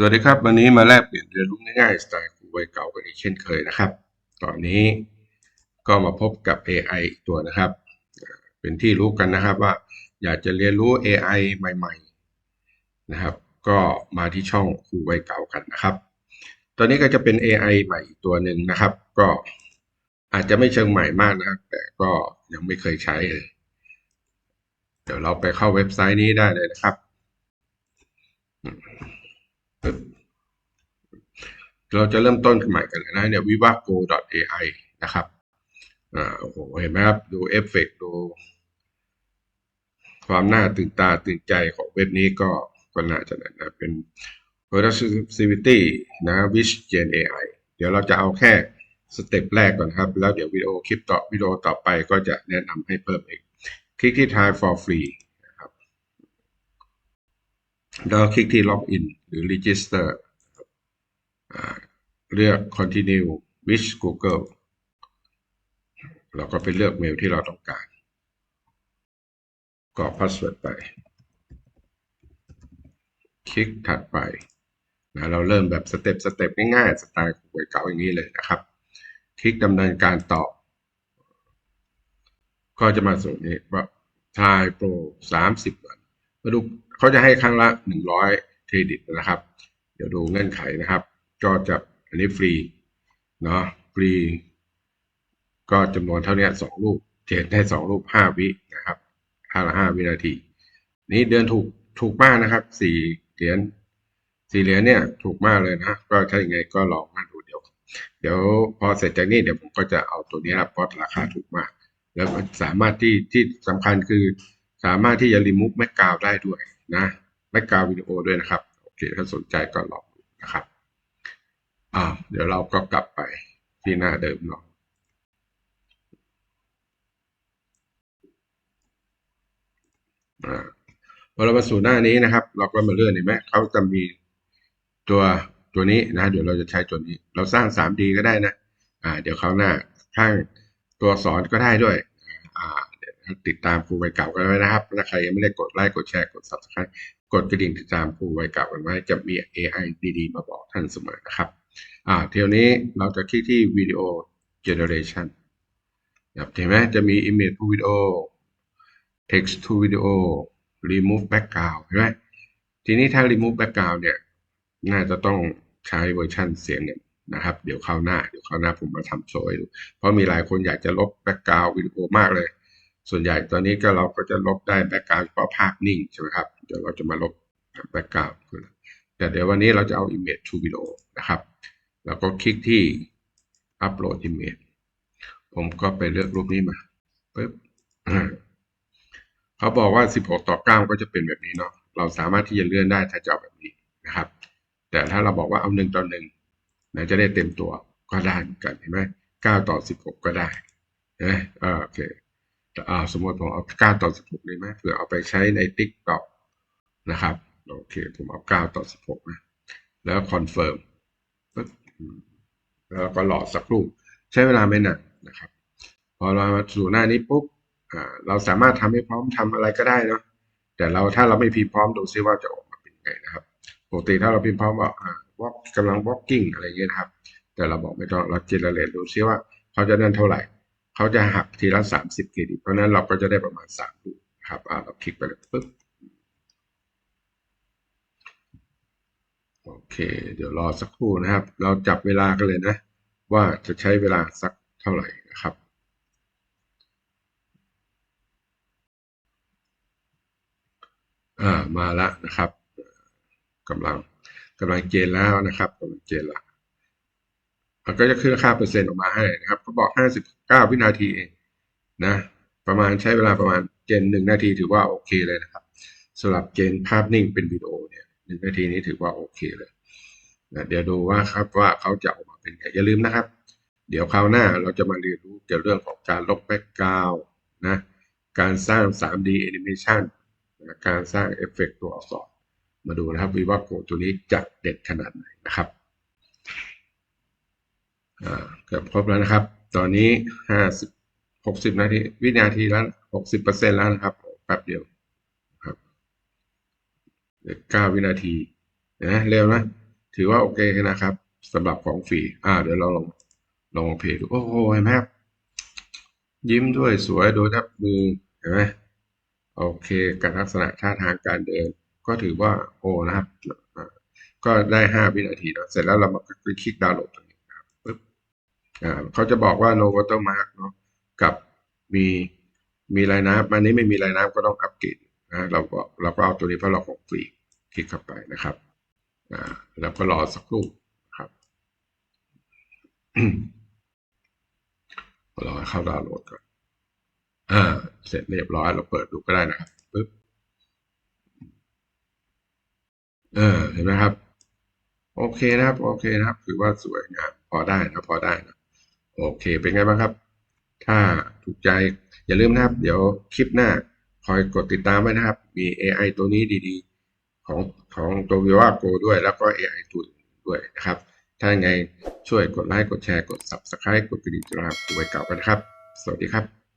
สวัสดีครับ วันนี้มาแลกเปลี่ยนเรียนรู้ง่ายๆสไตล์ครูวัยเก่ากันอีกเช่นเคยนะครับ ตอนนี้ก็มาพบกับ AI อีกตัวนะครับ เป็นที่รู้กันนะครับว่าอยากจะเรียนรู้ AI ใหม่ๆนะครับ ก็มาที่ช่องครูวัยเก่ากันนะครับ ตอนนี้ก็จะเป็น AI ใหม่อีกตัวหนึ่งนะครับ ก็อาจจะไม่เชิงใหม่มากนะครับ แต่ก็ยังไม่เคยใช้เลย เดี๋ยวเราไปเข้าเว็บไซต์นี้ได้เลยนะครับ เราจะเริ่มต้นกันใหม่กันเลยนะเนี่ย vivago.ai นะครับอ่าโอ้โหเห็นไหมครับ ดูเอฟเฟกต์ดูความน่าตื่นตาตื่นใจของเว็บนี้ก็ก็น่าจะนะเป็น productivity นะ with gen AI เดี๋ยวเราจะเอาแค่สเต็ปแรกก่อนครับ แล้วเดี๋ยววิดีโอคลิปต่อวิดีโอต่อไปก็จะแนะนำให้เพิ่มอีก คลิกที่ try for free นะครับ แล้วคลิกที่ login หรือ register อเลือก continue with Google เราก็ไปเลือกเมลที่เราต้องการกรอกพาสเวิร์ดไป คลิกถัดไปนะเราเริ่มแบบสเต็ปสเต็ปง่ายๆ สไตล์หวยเก่าอย่างนี้เลยนะครับ คลิกดำเนินการต่อ ก็จะมาสู่นี้ว่าทายโปรสามสิบวันมาดูเขาจะให้ครั้งละหนึ่งร้อย เครดิตนะครับ เดี๋ยวดูเงื่อนไขนะครับ ก็จะอันนี้ฟรีเนาะฟรี ก็จำนวนเท่านี้สองรูปเจนได้สองรูปห้าวินะครับห้าละห้าวินาที นี้เดือนถูกถูกมากนะครับสี่เหรียญสี่เหรียญเนี่ยถูกมากเลยนะ ก็ถ้าอย่างไงก็ลองมาดูเดี๋ยว เดี๋ยวพอเสร็จจากนี้เดี๋ยวผมก็จะเอาตัวนี้ครับเพราะราคาถูกมาก แล้วสามารถที่ที่สำคัญคือสามารถที่จะรีมูฟแม็กกาวได้ด้วยนะ แม็กกราววิดีโอด้วยนะครับ โอเค ถ้าสนใจก็ลองดูนะครับอ่าเดี๋ยวเราก็กลับไปที่หน้าเดิมเนาะอ่าพอเรามาสู่หน้านี้นะครับ เราก็มาเลื่อนเห็นไหมเขาจะมีตัวตัวนี้นะ เดี๋ยวเราจะใช้ตัวนี้ เราสร้าง 3D ก็ได้นะ อ่า เดี๋ยวเขาวหน้าสร้างตัวสอนก็ได้ด้วย อ่า ติดตามครูวัยเก่ากันไว้นะครับถ้าใครยังไม่ได้กดไลค์กดแชร์กด subscribe กดกระดิ่งติดตามครูวัยเก่ากันไว้จะมี AI ดีๆ มาบอกท่านเสมอนะครับอ่าเที่ยวนี้เราจะคลิกที่วิดีโอ generation ครับเห็นไหมจะมี image to video text to video remove background เห็นไหมทีนี้ถ้า remove background เนี่ย น่าจะต้องใช้เวอร์ชันเสียงเนี่ยนะครับ เดี๋ยวคราวหน้า เดี๋ยวคราวหน้าผมมาทำโชว์ให้ดู เพราะมีหลายคนอยากจะลบแบ็กกราวด์วิดีโอมากเลย ส่วนใหญ่ตอนนี้ก็เราก็จะลบได้แบ็กกราวด์เฉพาะภาพนิ่งใช่ไหมครับ เดี๋ยวเราจะมาลบแบ็กกราวด์แต่เดี๋ยววันนี้เราจะเอา image to video นะครับแล้วก็คลิกที่ upload image ผมก็ไปเลือกรูปนี้มาปึ๊บเขาบอกว่า 16 ต่อ 9 ก็จะเป็นแบบนี้เนาะเราสามารถที่จะเลื่อนได้ถ้าจะเอาแบบนี้นะครับ แต่ถ้าเราบอกว่าเอาหนึ่งต่อหนึ่งนะจะได้เต็มตัวก็ได้เหมือนกันเห็นไหมเก้าต่อสิบหกก็ได้เนไหมอ่าโอเค อ่าสมมติผมเอาเก้าต่อสิบหกเลยไหมเผื่อเอาไปใช้ในติ๊กต็อกนะครับโอเคผมเอาเก้าต่อสิบหกนะแล้วคอนเฟิร์มแล้วก็รอสักครู่ใช้เวลาไม่นานนะครับ พอเรามาสู่หน้านี้ปุ๊บอ่าเราสามารถทำให้พร้อมทำอะไรก็ได้เนาะแต่เราถ้าเราไม่พิมพ์พร้อมดูซิว่าจะออกมาเป็นไงนะครับปกติถ้าเราพิมพ์พร้อมว่าอ่าวอล์กกำลัง walking อะไรเงี้ยครับ แต่เราบอกไม่ต้องเราเจนเรตดูซิว่าเขาจะนั่นเท่าไหร่ เขาจะหักทีละสามสิบเครดิต เพราะนั้นเราก็จะได้ประมาณสามลูกครับอ่าเราคลิกไปเลยปึ๊บโอเค เดี๋ยวรอสักครู่นะครับ เราจับเวลากันเลยนะ ว่าจะใช้เวลาสักเท่าไหร่นะครับอ่ามาแล้วนะครับกำลังกำลังเกณฑ์แล้วนะครับกำลังเกณฑ์ละ มันก็จะขึ้นค่าเปอร์เซ็นต์ออกมาให้นะครับเขาบอกห้าสิบเก้าวินาทีเองนะประมาณใช้เวลาประมาณเกณฑ์หนึ่งนาทีถือว่าโอเคเลยนะครับสำหรับเกณฑ์ภาพนิ่งเป็นวิดีโอเนี่ยหนึ่งนาทีนี้ถือว่าโอเคเลยนะเดี๋ยวดูว่าครับว่าเขาจะออกมาเป็นไงอย่าลืมนะครับ เดี๋ยวคราวหน้าเราจะมาเรียนรู้เกี่ยวเรื่องของการลบแบ็กกราวด์นะการสร้าง 3D Animation นะการสร้างเอฟเฟกต์ตัวอักษรมาดูนะครับวิว่าโกตัวนี้จะเด็ดขนาดไหนนะครับ เกือบครบแล้วนะครับ ตอนนี้ห้าสิบหกสิบนาทีวินาทีแล้วหกสิบเปอร์เซ็นแล้วนะครับแป๊บเดียวครับเหลือเก้าวินาทีนะเร็วนะ ถือว่าโอเคนะครับสำหรับของฟรีอ่า เดี๋ยวเราลองลองเพจดูโอ้โหเห็นไหมครับยิ้มด้วยสวยโดยทับมือเห็นไหมโอเคการลักษณะท่าทางการเดิน ก็ถือว่าโอ้นะครับ ก็ได้ห้าวินาทีเนอะเสร็จแล้วเรามาคลิกดาวน์โหลด เขาจะบอกว่า no watermark เนาะกับมีมีลายน้ำอันนี้ไม่มีลายน้ำก็ต้องอัปเกรดนะเราก็เราก็เอาตัวนี้เพราะเราของฟรีคลิกเข้าไปนะครับอ่าแล้วก็รอสักครู่นะครับรอให้เข้าดาวน์โหลดก่อนอ่าเสร็จเรียบร้อยเราเปิดดูก็ได้นะครับปึ๊บเออเห็นไหมครับ โอเคนะครับ โอเคนะครับ ถือว่าสวยงามพอได้นะพอได้นะ โอเค เป็นไงบ้างครับ ถ้าถูกใจอย่าลืมนะครับ เดี๋ยวคลิปหน้าคอยกดติดตามไว้นะครับ มี AI ตัวนี้ดีๆ ของของตัววิวาโกด้วย แล้วก็ AI ตัวอื่นด้วยนะครับ ถ้ายังไงช่วยกดไลค์ กดแชร์ กด Subscribe กดกระดิ่งจุฬาตัวไว้เก่ากันครับ สวัสดีครับ